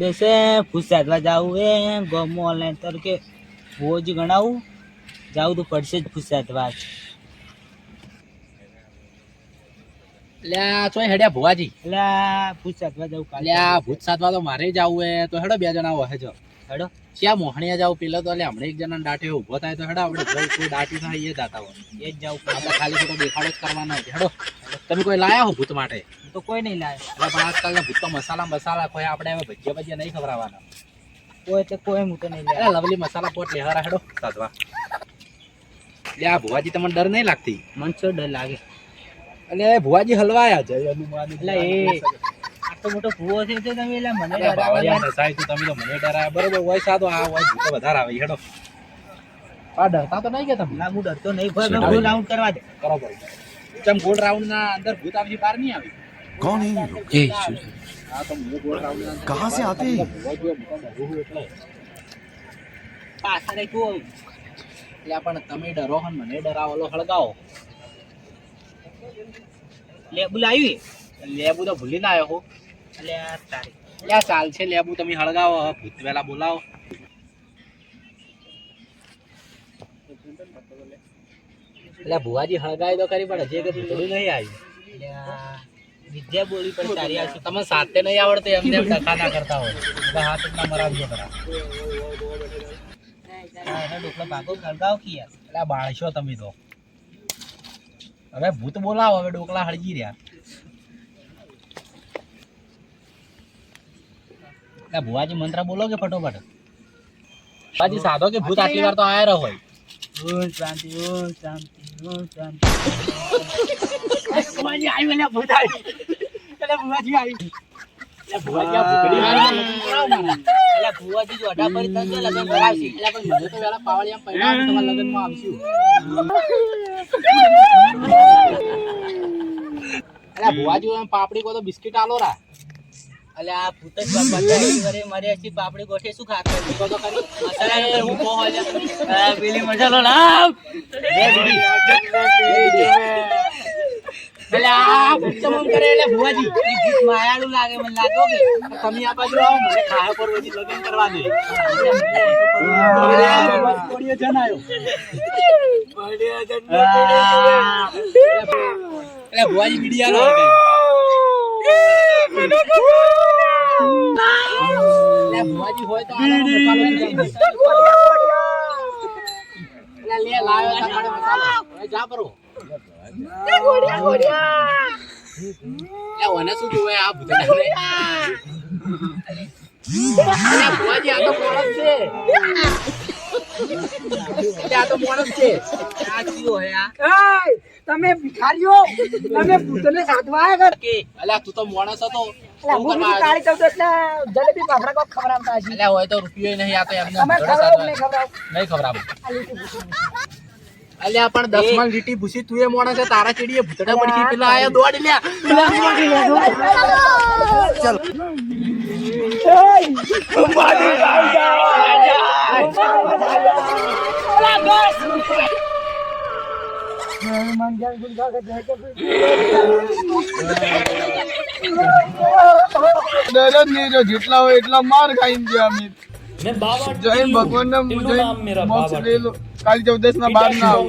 દેશે ફૂસાદવા જાવું એ ગમો ઓનલાઈન તરીકે ભોજ ગણાવું. જાવું તો પડશે જ લ્યા હેડ્યા ભુવાજી. જવું લ્યા ભૂત સાધવા તો મારે જાવું હે તો હેડો બે જણા વહે જો હેડો. ક્યાં મોહણિયા જાવ પેલો તો હમણાં એક જણા દાટે ઊભો થાય તો હેડો આપણે કોઈ દાટી થાય એ જાતા હોય એ જ જાવું આપણે ખાલી ખોટો દેખાડો જ કરવાનો હેડો. તમે કોઈ લાયા હો ભૂત માટે? તો કોઈ નહીં લાવે. એટલે પણ આજકાલના ભૂતો મસાલા મસાલા કોઈ આપણે હવે ભજીયા ભજીયા નહીં ખવડાવવાના. કોઈ તો કોઈ હું તો નહીં એટલે લાવે લવલી મસાલા પોટ લેહારા હેડો સાધવા. આ ભુવાજી તમને ડર નહીં લાગતી? મન તો ડર લાગે? એટલે ભુવાજી હલવાયા છે. હનુમાન એટલે એ આટલો મોટો ભૂવો છે તો તમે એટલે મને ડરાવ્યા તું તમે તો મને ડરાયા. બરોબર હોય સાદો આ હોય ભૂતો વધારે આવે. હેડો. આ ડરતા તો નહીં કે તમે? ના હું ડરતો નહીં. ભાઈ ભાઈ? રાઉન્ડ કરવા દે. કરો કરો ચમ ગોળ રાઉન્ડ ના અંદર ભૂત આવી બહાર નહીં આવે? कौन है ये लोग હા તો હું ગોળ રાઉન્ડ ના અંદર कहाँ से आते हैं ભૂત હોય, ભૂતો ડરું એટલે પાછળ એક હું એટલે પણ તમે ડરો હો ને મને ડરાવલો હળગાવો લેબુ લાવી લેબુ તો ભૂલી ના આવ્યો હો એટલે આ તારી લ્યા ચાલ છે લેબુ તમે હળગાવો હવે ભૂત વેલા બોલાવો એટલે ભુવાજી હળગાવી તો કરી પણ હજી એક ભૂતડું નહીં આવ્યું એટલે આ વિદ્યા બોલી પણ સારી આવશે તમે સાથે નહીં આવડતું એમને એમ ડખા ના કરતા હોય. એટલે હાથ ના મરાવજો ખરા ડોકલો ભાગો ખળગાવો કી એટલે આ બાળશો તમે તો. હવે ભૂત બોલાવો હવે ડોકલા હળગી રહ્યા. એટલે ભુવાજી મંત્ર બોલો કે ફટોફટ? ભુવાજી સાધો કે ભૂત આટલી વાર તો આયા રહ્યો હોય? ઓમ શાંતિ ઓમ શાંતિ ઓમ શાંતિ ભુવાજી આવ્યું એટલે ભૂત આવ્યું એટલે ભુવાજી આવ્યું એટલે ભુવાજી આ ભૂતડી મારી લગ્ન કરાવો મને. કરાવશે એટલે ભુવાજી એમ પાપડી કો તો બિસ્કિટ આલો રા એટલે આ ભૂત જ બાપા વરે મારી અસી પાપડી ગોઠે શું ખાતો કો તો કરી હું કો એટલે આ પેલી બે બીડી. એટલે આ ભૂત તો મમ કરે એટલે ભુવાજી ઈ ભૂત માયાળું લાગે મને લાગો કે તમે આ બાજુ આવો મને ખાયા પર પછી લગ્ન કરવા દે કોડીએ જન આયો ભુવાજી એટલે ભુવાજી તો. એટલે લે શું જોવે આ એટલે ભુવાજી આ તો માણસ છે. આ તો માણસ છે. આ કયો હે આ. તમે ભિખારીઓ તમે ભૂતને સાધવા આવ્યા કર કે અલ્યા તું તો માણસ હતો. હું બીજું કાઢી એટલે જલેબી ફાફડા કોક ખવડાવતા હશે. અલ્યા હોય તો રૂપિયો નહીં આ એમને તમે ભૂતડા ખવડાવો કે સાધવા. નહીં ખવડાવો? નહીં ખવડાવું. આ લીટી ભૂસી. અલ્યા પણ દસમાં લીટી ભૂસી તું એ માણસ છે તારા ચીડીએ ભૂતડા પડી પેલા આયા દોડ લ્યા. ડર જ નહીં રહ્યો જેટલા હોય એટલા માર ખાઈને ગયા અમે. જય ભગવાન ના મોક્ષ લેલો કાલી ચૌદસ ના બાર ના આવો.